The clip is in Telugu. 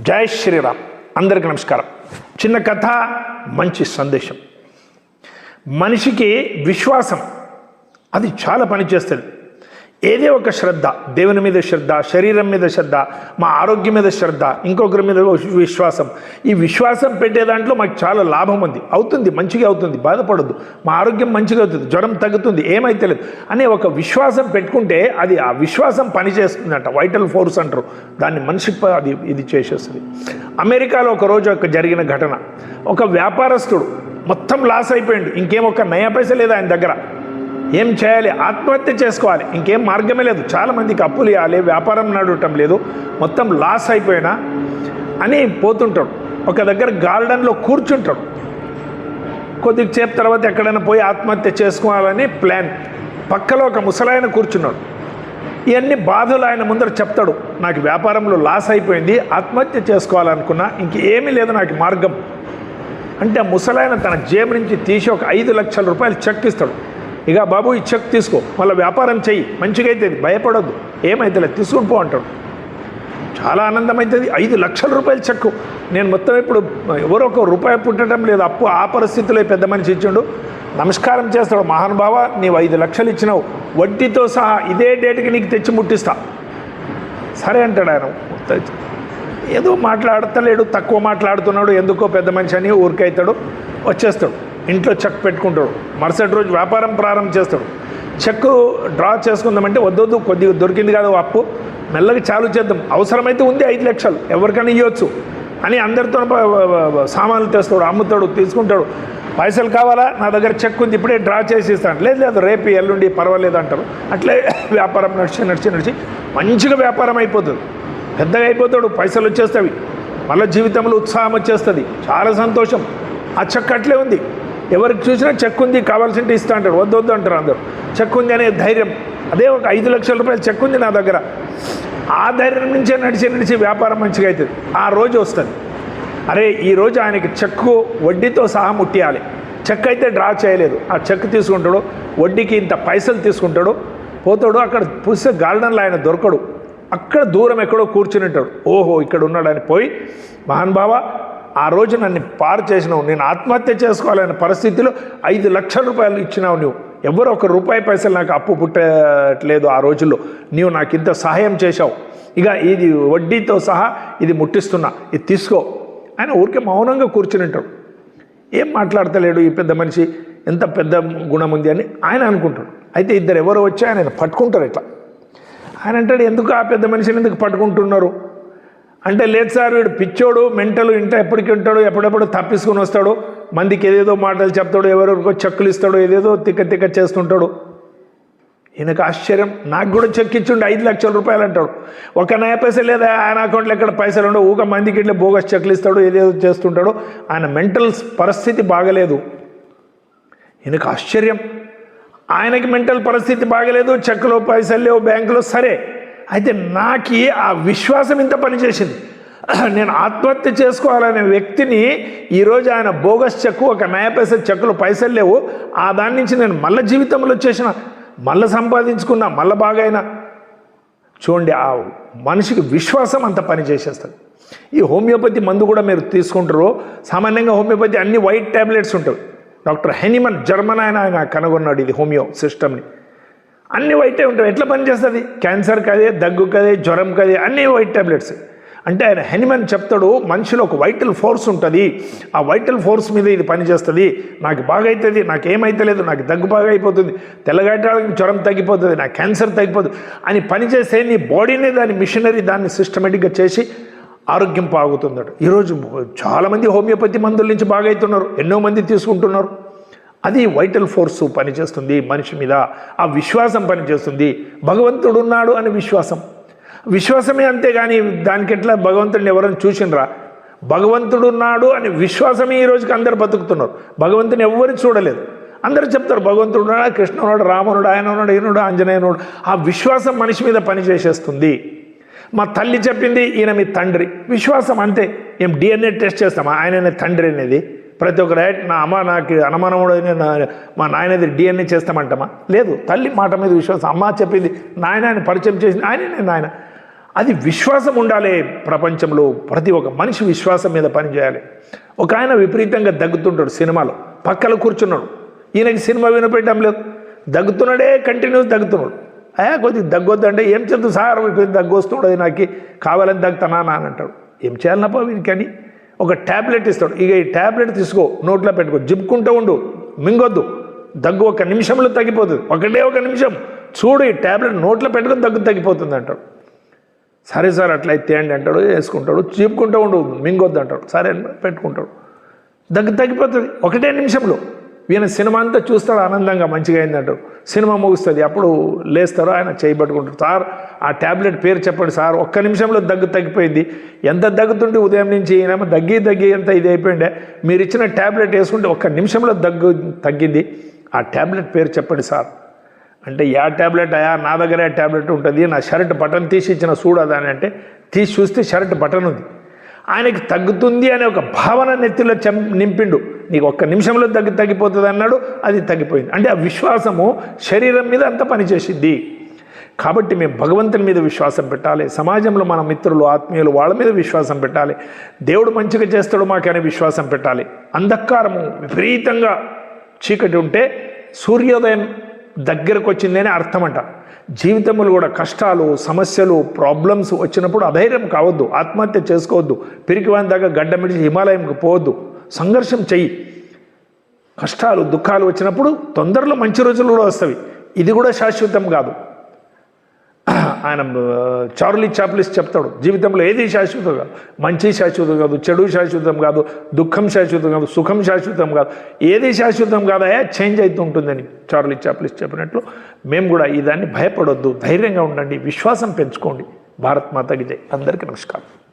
జై శ్రీరామ్. అందరికీ నమస్కారం. చిన్న కథ మంచి సందేశం. మనిషికి విశ్వాసం అది చాలా పనిచేస్తుంది. ఏదే ఒక శ్రద్ధ దేవుని మీద శ్రద్ధ శరీరం మీద శ్రద్ధ మా ఆరోగ్యం మీద శ్రద్ధ ఇంకొకరి మీద విశ్వాసం. ఈ విశ్వాసం పెట్టే దాంట్లో మాకు చాలా లాభం ఉంది. అవుతుంది మంచిగా అవుతుంది బాధపడద్దు. మా ఆరోగ్యం మంచిగా అవుతుంది జ్వరం తగ్గుతుంది ఏమైతే లేదు. అనే ఒక విశ్వాసం పెట్టుకుంటే అది ఆ విశ్వాసం పనిచేస్తుందంట వైటల్ ఫోర్స్ అంటారు. దాన్ని మనిషికి అది ఇది చేసేస్తుంది. అమెరికాలో ఒకరోజు ఒక జరిగిన ఘటన. ఒక వ్యాపారస్తుడు మొత్తం లాస్ అయిపోయాడు. ఇంకేం ఒక నయా పైస లేదు ఆయన దగ్గర? ఏం చేయాలి? ఆత్మహత్య చేసుకోవాలి. ఇంకేం మార్గమే లేదు. చాలామందికి అప్పులు ఇవ్వాలి. వ్యాపారం నడవటం లేదు. మొత్తం లాస్ అయిపోయినా అని పోతుంటాడు. ఒక దగ్గర గార్డెన్లో కూర్చుంటాడు. కొద్దిసేపు తర్వాత ఎక్కడైనా పోయి ఆత్మహత్య చేసుకోవాలని ప్లాన్. పక్కలో ఒక ముసలాయన కూర్చున్నాడు. ఇవన్నీ బాధలు ఆయన ముందర చెప్తాడు. నాకు వ్యాపారంలో లాస్ అయిపోయింది. ఆత్మహత్య చేసుకోవాలనుకున్నా ఇంకేమీ లేదు. నాకు మార్గం. అంటే ఆ ముసలాయన తన జేబు నుంచి తీసి ఒక ఐదు లక్షల రూపాయలు చెక్ ఇస్తాడు. ఇక బాబు ఈ చెక్ తీసుకో. మళ్ళీ వ్యాపారం చెయ్యి. మంచిగా అవుతుంది భయపడొద్దు. ఏమైతే తీసుకుని పో అంటాడు. చాలా ఆనందం అవుతుంది ఐదు లక్షల రూపాయలు చెక్కు. నేను మొత్తం ఇప్పుడు ఎవరో ఒక రూపాయి పుట్టడం లేదు. అప్పు ఆ పరిస్థితిలో పెద్ద మనిషి ఇచ్చిండు. నమస్కారం చేస్తాడు. మహానుభావ నీవు ఐదు లక్షలు ఇచ్చినావు. వడ్డీతో సహా ఇదే డేట్కి నీకు తెచ్చి ముట్టిస్తా. సరే అంటాడు ఆయన. ఏదో మాట్లాడతలేడు తక్కువ మాట్లాడుతున్నాడు. ఎందుకో పెద్ద మనిషి అని ఊరికైతాడు. వచ్చేస్తాడు. ఇంట్లో చెక్ పెట్టుకుంటాడు. మరుసటి రోజు వ్యాపారం ప్రారంభం చేస్తాడు. చెక్ డ్రా చేసుకుందామంటే వద్దొద్దు కొద్దిగా దొరికింది కాదు అప్పు. మెల్లగా చాలు చేద్దాం. అవసరమైతే ఉంది ఐదు లక్షలు. ఎవరికైనా ఇవ్వచ్చు అని అందరితో సామాన్లు తెస్తాడు అమ్ముతాడు తీసుకుంటాడు. పైసలు కావాలా? నా దగ్గర చెక్ ఉంది ఇప్పుడే డ్రా చేసి ఇస్తాను లేదు లేదు రేపు ఎల్లుండి పర్వాలేదు అంటారు. అట్లే వ్యాపారం నడిచి నడిచి నడిచి మంచిగా వ్యాపారం అయిపోతుంది. పెద్దగా అయిపోతాడు పైసలు వచ్చేస్తాయి. మళ్ళీ జీవితంలో ఉత్సాహం వచ్చేస్తుంది. చాలా సంతోషం. ఆ చెక్ అట్లే ఉంది. ఎవరికి చూసినా చెక్ ఉంది కావాల్సింటే ఇస్తా అంటారు. వద్దు వద్దు అంటారు అందరు. చెక్ ఉంది అనే ధైర్యం. అదే ఒక ఐదు లక్షల రూపాయలు చెక్ ఉంది నా దగ్గర. ఆ ధైర్యం నుంచే నడిచి నడిచి వ్యాపారం మంచిగా అవుతుంది. ఆ రోజు వస్తుంది. అరే ఈ రోజు ఆయనకి చెక్కు వడ్డీతో సహా ముట్టియాలి. చెక్ అయితే డ్రా చేయలేదు. ఆ చెక్ తీసుకుంటాడు వడ్డీకి ఇంత పైసలు తీసుకుంటాడు పోతాడు అక్కడ పుస్తక గార్డెన్లో ఆయన దొరకడు. అక్కడ దూరం ఎక్కడో కూర్చుని ఉంటాడు. ఓహో ఇక్కడ ఉన్నాడని పోయి మహాన్ బావా ఆ రోజు నన్ను పారు చేసినావు. నేను ఆత్మహత్య చేసుకోవాలనే పరిస్థితిలో ఐదు లక్షల రూపాయలు ఇచ్చినావు నువ్వు ఎవరు ఒక రూపాయి పైసలు నాకు అప్పు పుట్టట్లేదు ఆ రోజుల్లో. నీవు నాకు ఇంత సహాయం చేశావు. ఇక ఇది వడ్డీతో సహా ఇది ముట్టిస్తున్నా. ఇది తీసుకో. ఆయన ఊరికే మౌనంగా కూర్చుని ఉంటాడు. ఏం మాట్లాడతలేడు ఈ పెద్ద మనిషి? ఎంత పెద్ద గుణం ఉంది అని ఆయన అనుకుంటాడు. అయితే ఇద్దరు ఎవరో వచ్చి ఆయన పట్టుకుంటారు ఇట్లా. ఆయన అంటాడు ఎందుకు ఆ పెద్ద మనిషిని ఎందుకు పట్టుకుంటున్నారు? అంటే లేదు సార్ వీడు పిచ్చోడు మెంటలు ఇంట ఎప్పటికి ఉంటాడు ఎప్పుడెప్పుడు తప్పించుకొని వస్తాడు. మందికి ఏదేదో మాటలు చెప్తాడు ఎవరెవరికో చెక్కులు ఇస్తాడు ఏదేదో తిక్క తిక్క చేస్తుంటాడు. ఈయనకు ఆశ్చర్యం. నాకు కూడా చెక్ ఇచ్చిండు ఐదు లక్షల రూపాయలు అంటాడు. ఒక నయ పైసలు లేదా ఆయన అకౌంట్లో ఎక్కడ పైసలు ఉండవు ఊక మందికి ఇట్లా బోగస్ చెక్లు ఇస్తాడు ఏదేదో చేస్తుంటాడు. ఆయన మెంటల్ పరిస్థితి బాగలేదు. ఈయనకు ఆశ్చర్యం. ఆయనకి మెంటల్ పరిస్థితి బాగలేదు చెక్కులో పైసలు లేవు బ్యాంకులో సరే. అయితే నాకు ఆ విశ్వాసం ఇంత పనిచేసింది నేను ఆత్మహత్య చేసుకోవాలనే వ్యక్తిని ఈరోజు ఆయన బోగస్ చెక్కు ఒక నయ చెక్కులు పైసలు లేవు. ఆ దాని నుంచి నేను మళ్ళీ జీవితంలో వచ్చేసిన మళ్ళీ సంపాదించుకున్నా మళ్ళీ బాగైనా. చూడండి ఆ మనిషికి విశ్వాసం అంత పని చేసేస్తుంది. ఈ హోమియోపతి మందు కూడా మీరు తీసుకుంటారు. సామాన్యంగా హోమియోపతి అన్ని వైట్ ట్యాబ్లెట్స్ ఉంటాయి. డాక్టర్ హెనిమన్ జర్మన్ ఆయన ఆయన కనుగొన్నాడు ఇది హోమియో సిస్టమ్ని. అన్ని వైటే ఉంటాయి. ఎట్లా పనిచేస్తుంది? క్యాన్సర్ కదే దగ్గు కదే జ్వరం కదే అన్ని వైట్ ట్యాబ్లెట్స్ అంటే ఆయన హెనిమన్ చెప్తాడు మనిషిలో ఒక వైటల్ ఫోర్స్ ఉంటుంది. ఆ వైటల్ ఫోర్స్ మీద ఇది పనిచేస్తుంది. నాకు బాగా అవుతుంది నాకు ఏమైతలేదు నాకు దగ్గు బాగా అయిపోతుంది తెల్లగట్టడానికి జ్వరం తగ్గిపోతుంది నాకు క్యాన్సర్ తగ్గిపోతుంది అని పనిచేస్తే నీ బాడీనే దాని మిషనరీ దాన్ని సిస్టమేటిక్గా చేసి ఆరోగ్యం బాగుతుందట ఈరోజు చాలామంది హోమియోపతి మందుల నుంచి బాగా అవుతున్నారు ఎన్నో మంది తీసుకుంటున్నారు. అది వైటల్ ఫోర్సు పనిచేస్తుంది మనిషి మీద. ఆ విశ్వాసం పనిచేస్తుంది. భగవంతుడు ఉన్నాడు అనే విశ్వాసం. విశ్వాసమే అంతే కానీ దానికి ఎట్లా భగవంతుడిని ఎవరైనా చూసినరా? భగవంతుడు ఉన్నాడు అనే విశ్వాసమే ఈ రోజుకి అందరు బతుకుతున్నారు. భగవంతుని ఎవ్వరు చూడలేదు. అందరూ చెప్తారు భగవంతుడు ఉన్నాడు కృష్ణ ఉన్నాడు? రామునుడు ఆయన ఉన్నాడు? ఈయనుడు ఆంజనేయనుడు ఆ విశ్వాసం మనిషి మీద పనిచేసేస్తుంది. మా తల్లి చెప్పింది ఈయన మీ తండ్రి. విశ్వాసం అంతే. ఏం డిఎన్ఏ టెస్ట్ చేస్తామా? ఆయననే తండ్రి అనేది. ప్రతి ఒక్క రైట్ నా అమ్మ నాకు అనుమానముడు మా నాయనది డిఎన్ఏ చేస్తామంటామా? లేదు తల్లి మాట మీద విశ్వాసం. అమ్మ చెప్పింది నాయన ఆయన పరిచయం చేసింది ఆయననే నాయన. అది విశ్వాసం ఉండాలి ప్రపంచంలో. ప్రతి ఒక్క మనిషి విశ్వాసం మీద పనిచేయాలి ఒక ఆయన విపరీతంగా దగ్గుతుంటాడు సినిమాలో. పక్కన కూర్చున్నాడు. ఈయనకి సినిమా వినపెట్టడం లేదు. దగ్గుతున్నాడే కంటిన్యూస్ దగ్గుతున్నాడు. అయ్యా కొద్దిగా దగ్గొద్దంటే ఏం చెప్తుంది సార్ విపరీతం దగ్గు వస్తున్నాడు నాకు కావాలని దగ్గుతానా అని అంటాడు. ఏం చేయాలన్నప్ప కానీ ఒక ట్యాబ్లెట్ ఇస్తాడు. ఇక ఈ ట్యాబ్లెట్ తీసుకో నోట్లో పెట్టుకో జిప్పుకుంటూ ఉండు మింగొద్దు దగ్గు ఒక నిమిషంలో తగ్గిపోతుంది. ఒకటే ఒక నిమిషం. చూడు ఈ ట్యాబ్లెట్ నోట్లో పెట్టుకుని దగ్గు తగ్గిపోతుంది అంటాడు. సరే సార్ అట్లా అండి అంటాడు వేసుకుంటాడు చీపుకుంటూ ఉండు మింగొద్దు అంటాడు. సరే అని పెట్టుకుంటాడు. దగ్గు తగ్గిపోతుంది. ఒకటే నిమిషంలో. ఈయన సినిమా అంతా చూస్తాడు ఆనందంగా మంచిగా అయిందంటాడు సినిమా ముగుస్తుంది. అప్పుడు లేస్తారు ఆయన చేయబట్టుకుంటారు. సార్ ఆ ట్యాబ్లెట్ పేరు చెప్పండి సార్. ఒక్క నిమిషంలో దగ్గు తగ్గిపోయింది. ఎంత దగ్గుతుంటే ఉదయం నుంచి ఈయనేమో దగ్గి దగ్గి ఎంత ఇది అయిపోయిండే. మీరు ఇచ్చిన ట్యాబ్లెట్ వేసుకుంటే ఒక్క నిమిషంలో దగ్గు తగ్గింది. ఆ ట్యాబ్లెట్ పేరు చెప్పండి సార్. అంటే యా ట్యాబ్లెట్ అయా నా దగ్గర ట్యాబ్లెట్ ఉంటుంది. నా షర్ట్ బటన్ తీసి ఇచ్చిన చూడదని అంటే తీసి చూస్తే షర్ట్ బటన్ ఉంది. ఆయనకి తగ్గుతుంది అనే ఒక భావన నెత్తిలో చెం నింపిండు. నీకు ఒక్క నిమిషంలో తగ్గి తగ్గిపోతుంది అన్నాడు అది తగ్గిపోయింది. అంటే ఆ విశ్వాసము శరీరం మీద అంత పనిచేసింది కాబట్టి మేము భగవంతుని మీద విశ్వాసం పెట్టాలి సమాజంలో మన మిత్రులు ఆత్మీయులు వాళ్ళ మీద విశ్వాసం పెట్టాలి దేవుడు మంచిగా చేస్తాడు మాకనే విశ్వాసం పెట్టాలి. అంధకారము విపరీతంగా చీకటి ఉంటే సూర్యోదయం దగ్గరకు వచ్చిందనే అర్థమంట. అర్థం అంట జీవితంలో కూడా కష్టాలు సమస్యలు ప్రాబ్లమ్స్ వచ్చినప్పుడు అధైర్యం కావద్దు ఆత్మహత్య చేసుకోవద్దు పిరికివాని దాకా గడ్డ మిడిచి హిమాలయంకి పోవద్దు. సంఘర్షం చెయ్యి. కష్టాలు దుఃఖాలు వచ్చినప్పుడు తొందరలో మంచి రోజులు కూడా వస్తాయి. ఇది కూడా శాశ్వతం కాదు. ఆయన చార్లీ చాప్లిస్ చెప్తాడు జీవితంలో ఏది శాశ్వతం కాదు. మంచి శాశ్వతం కాదు చెడు శాశ్వతం కాదు దుఃఖం శాశ్వతం కాదు సుఖం శాశ్వతం కాదు. ఏది శాశ్వతం కాదయా చేంజ్ అవుతూ ఉంటుందని చార్లీ చాప్లిస్ చెప్పినట్లు. మేము కూడా ఈ దాన్ని భయపడొద్దు ధైర్యంగా ఉండండి విశ్వాసం పెంచుకోండి. భారత్ మాతకి జై. అందరికీ నమస్కారం.